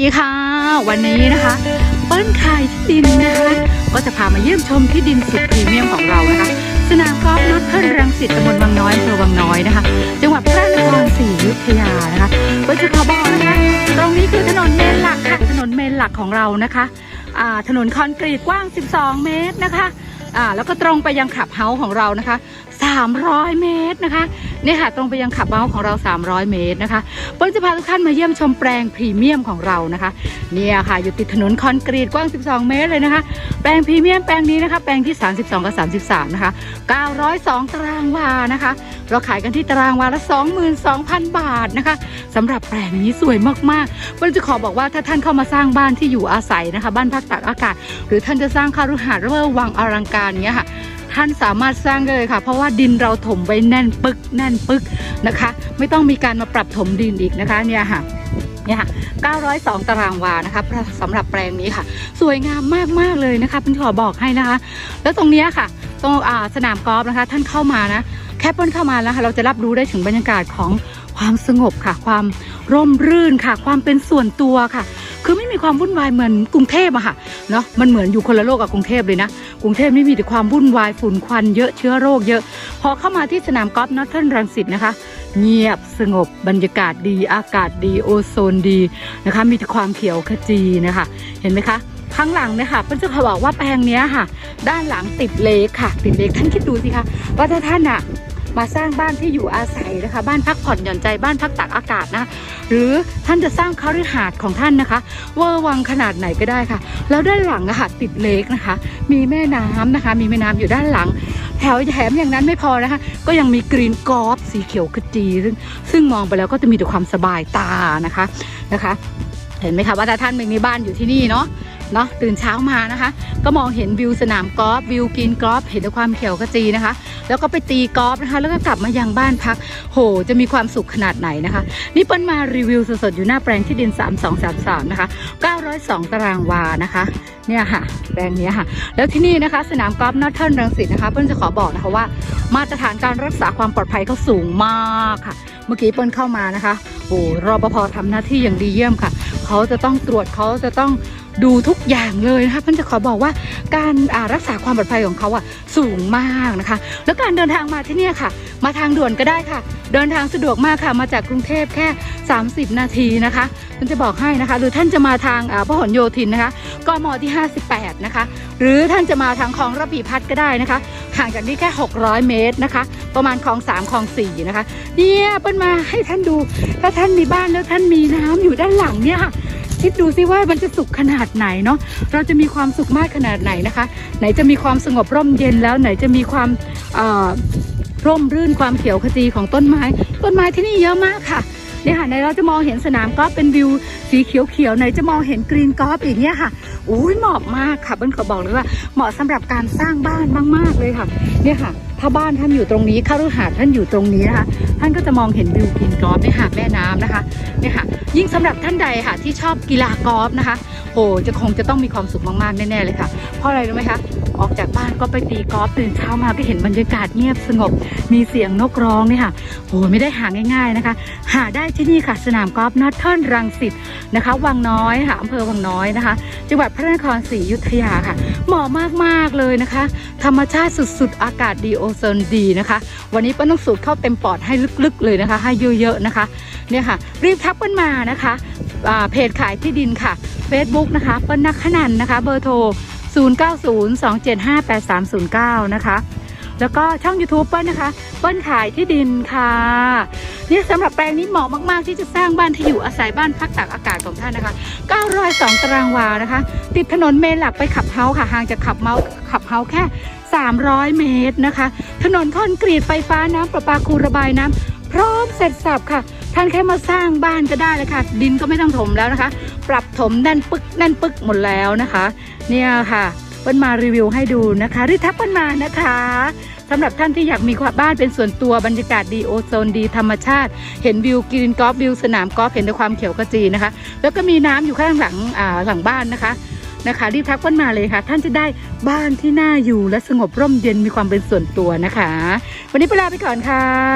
ดีค่ะ วันนี้นะคะเปิ้ลขายที่ดินนะคะก็จะพามาเยี่ยมชมที่ดินสุดพรีเมียมของเรานะคะสนามกอล์ฟนอตเทิร์นรังสิตตำบลวังน้อยอำเภอวังน้อยนะคะ จังหวัดพระนครศรีอยุธยานะคะเปิ้ลจะขอบอกนะคะตรงนี้คือถนนเมนหลักค่ะถนนเมนหลักของเรานะคะอ่าถนนคอนกรีตกว้าง 12 เมตรนะคะอ่าแล้วก็ตรงไปยังขับเฮาส์ของเรานะคะ 300 เมตรนะคะเนี่ยค่ะตรงไปยังขับเฮาส์ของเรา 300 เมตรนะคะเปิ้ลจะพาทุกท่านมาเยี่ยมชมแปลงพรีเมียมของเรานะคะเนี่ยค่ะอยู่ติดถนนคอนกรีตกว้าง 12 เมตรเลยนะคะ แปลงพรีเมียมแปลงนี้นะคะแปลงที่ 32 กับ 33 นะคะ 902 ตารางวานะคะ เราขายกันที่ตารางวาละ 22,000 บาทนะคะสำหรับแปลงนี้สวยมากๆเปิ้ลจะขอบอกว่าถ้าท่านเข้ามาสร้างบ้านที่อยู่อาศัยนะคะ บ้านพักตากอากาศ หรือท่านจะสร้างคารุหาสน์หรือว่าวังอลังการเนี้ยค่ะ ท่านสามารถสร้างได้เลยค่ะ เพราะว่าดินเราถมไว้แน่นปึกแน่นปึกนะคะ ไม่ต้องมีการมาปรับถมดินอีกนะคะเนี่ยค่ะเนี่ยค่ะ902 ตารางวานะคะสำหรับแปลงนี้ค่ะ สวยงามมาก ๆ เลยนะคะเป็นขอบอกให้นะคะ แล้วตรงนี้ค่ะ ตรงอาสนามกอล์ฟนะคะ ท่านเข้ามานะ แค่เปิ้ลเข้ามาแล้วค่ะ เราจะรับรู้ได้ถึงบรรยากาศของความสงบค่ะ ความร่มรื่นค่ะ ความเป็นส่วนตัวค่ะ คือไม่มีความวุ่นวายเหมือนกรุงเทพอะค่ะเนาะมันเหมือนอยู่คนละโลกกับกรุงเทพเลยนะ กรุงเทพนี่มีแต่ความวุ่นวายฝุ่นควันเยอะเชื้อโรคเยอะ พอเข้ามาที่สนามกอล์ฟนอตเทิร์นรังสิตนะคะ เงียบสงบบรรยากาศดีอากาศดีโอโซนดีนะคะ มีแต่ความเขียวขจีนะคะ เห็นไหมคะข้างหลังเนี่ยค่ะเปิ้ลจะบอกว่าแปลงเนี้ยค่ะ ด้านหลังติดเลคค่ะ ติดเลคท่านคิดดูสิคะว่าถ้าท่านอะ มาสร้างบ้านที่อยู่อาศัยนะคะ บ้านพักผ่อนหย่อนใจบ้านพักตากอากาศนะหรือท่านจะสร้างคฤหาสน์ของท่านนะคะเวอร์วังขนาดไหนก็ได้ค่ะ แล้วด้านหลังอะค่ะติดเลคนะคะ มีแม่น้ำนะคะ มีแม่น้ำอยู่ด้านหลัง แถวแถมอย่างนั้นไม่พอนะคะ ก็ยังมีกรีนกอล์ฟสีเขียวขจีซึ่งซึ่งมองไปแล้วก็จะมีแต่ความสบายตานะคะนะคะ เห็นไหมคะว่าถ้าท่านไม่มีบ้านอยู่ที่นี่เนาะ เนาะตื่นเช้ามานะคะ ก็มองเห็นวิวสนามกอล์ฟวิวกรีนกอล์ฟเห็นแต่ความเขียวขจีนะคะ แล้วก็ไปตีกอล์ฟนะคะ แล้วก็กลับมายังบ้านพัก โห จะมีความสุขขนาดไหนนะคะ นี่เปิ้ลมารีวิวสดๆอยู่หน้าแปลงที่ดิน 3233 นะคะ 902 ตารางวานะคะเนี่ยค่ะแปลงนี้ค่ะ แล้วที่นี่นะคะ สนามกอล์ฟนอตเทิร์นรังสิตนะคะเปิ้ลจะขอบอกนะคะว่า มาตรฐานการรักษาความปลอดภัยเขาสูงมากค่ะ เมื่อกี้เปิ้ลเข้ามานะคะโอ้รอปภทำหน้าที่อย่างดีเยี่ยมค่ะ เขาจะต้องตรวจเขาจะต้อง ดูทุกอย่างเลยนะคะเพิ่นจะขอบอกว่าการรักษาความปลอดภัยของเขาอะสูงมากนะคะ แล้วการเดินทางมาที่นี่ค่ะ มาทางด่วนก็ได้ค่ะ เดินทางสะดวกมากค่ะมาจากกรุงเทพแค่ 30 นาทีนะคะมันจะบอกให้นะคะ หรือท่านจะมาทางพหลโยธินนะคะกมที่ 58 นะคะ หรือท่านจะมาทางคลองระพีพัฒน์ก็ได้นะคะห่างจากนี้แค่ 600 เมตรนะคะ ประมาณคลอง3คลอง4นะคะเนี่ยเปิ้ลมาให้ท่านดู ถ้าท่านมีบ้านแล้วท่านมีน้ำอยู่ด้านหลังเนี่ยค่ะ คิดดูสิว่ามันจะสุขขนาดไหนเนาะเราจะมีความสุขมากขนาดไหนนะคะ ไหนจะมีความสงบร่มเย็นแล้วไหนจะมีความอ่อร่มรื่นความเขียวขจีของต้นไม้ ต้นไม้ที่นี่เยอะมากค่ะเนี่ยค่ะในเราจะมองเห็นสนามกอล์ฟเป็นวิวสีเขียวๆไหนจะมองเห็นกรีนกอล์ฟอีกเนี่ยค่ะอุ้ยเหมาะมากค่ะเบิ้ลขอบอกเลยว่าเหมาะสำหรับการสร้างบ้านมากๆเลยค่ะ เนี่ยค่ะ ถ้าบ้านท่านอยู่ตรงนี้คฤหาสน์ท่านอยู่ตรงนี้นะคะ ท่านก็จะมองเห็นวิวกินกอล์ฟเนี่ยค่ะแม่น้ำนะคะเนี่ยค่ะ ยิ่งสำหรับท่านใดค่ะที่ชอบกีฬากอล์ฟนะคะโอ้จะคงจะต้องมีความสุขมากๆแน่ๆเลยค่ะ เพราะอะไรรู้ไหมคะ ออกจากบ้านก็ไปตีกอล์ฟตื่นเช้ามาก็เห็นบรรยากาศเงียบสงบ มีเสียงนกร้องเนี่ยค่ะโอ้ไม่ได้หาง่ายๆนะคะ หาได้ที่นี่ค่ะ สนามกอล์ฟนอตเทิร์นรังสิตนะคะ วังน้อยค่ะอำเภอวังน้อยนะคะ จังหวัดพระนครศรีอยุธยาค่ะ เหมาะมากๆเลยนะคะ ธรรมชาติสุดๆ อากาศดีโอโซนดีนะคะ วันนี้เป้าต้องสูดเข้าเต็มปอดให้ลึกๆเลยนะคะ ให้เยอะๆนะคะเนี่ยค่ะ รีบทักเปิ้ลมานะคะเพจขายที่ดินค่ะ Facebook นะคะเปิ้ลนักขนันนะคะ เบอร์โทร 0902758309 นะคะ แล้วก็ช่อง YouTube เปิ้ลนะคะ เปิ้ลขายที่ดินค่ะนี่สำหรับแปลงนี้เหมาะมาก ๆ ที่จะสร้างบ้านที่อยู่อาศัยบ้านพักตากอากาศของท่านนะคะ 902 ตารางวานะคะ ติดถนนเมนหลักไปขับเฮาค่ะ ห่างจากขับเมาขับเฮาแค่ 300 เมตรนะคะ ถนนคอนกรีตไฟฟ้าน้ำประปาคูระบายน้ำพร้อมเสร็จสับค่ะ ท่านแค่มาสร้างบ้านก็ได้เลยค่ะ ดินก็ไม่ต้องถมแล้วนะคะ ปรับถมแน่นปึกแน่นปึกหมดแล้วนะคะ เนี่ยค่ะเปิ้ลมารีวิวให้ดูนะคะรีทักเปิ้ลมานะคะสำหรับท่านที่อยากมีความบ้านเป็นส่วนตัวบรรยากาศดีโอโซนดีธรรมชาติ เห็นวิวกรีนกอล์ฟวิวสนามกอล์ฟเห็นแต่ความเขียวขจีนะคะ แล้วก็มีน้ำอยู่ข้างหลังหลังบ้านนะคะนะคะรีบทักเปิ้ลมาเลยค่ะ ท่านจะได้บ้านที่น่าอยู่และสงบร่มเย็นมีความเป็นส่วนตัวนะคะ วันนี้ไปลาไปก่อนค่ะ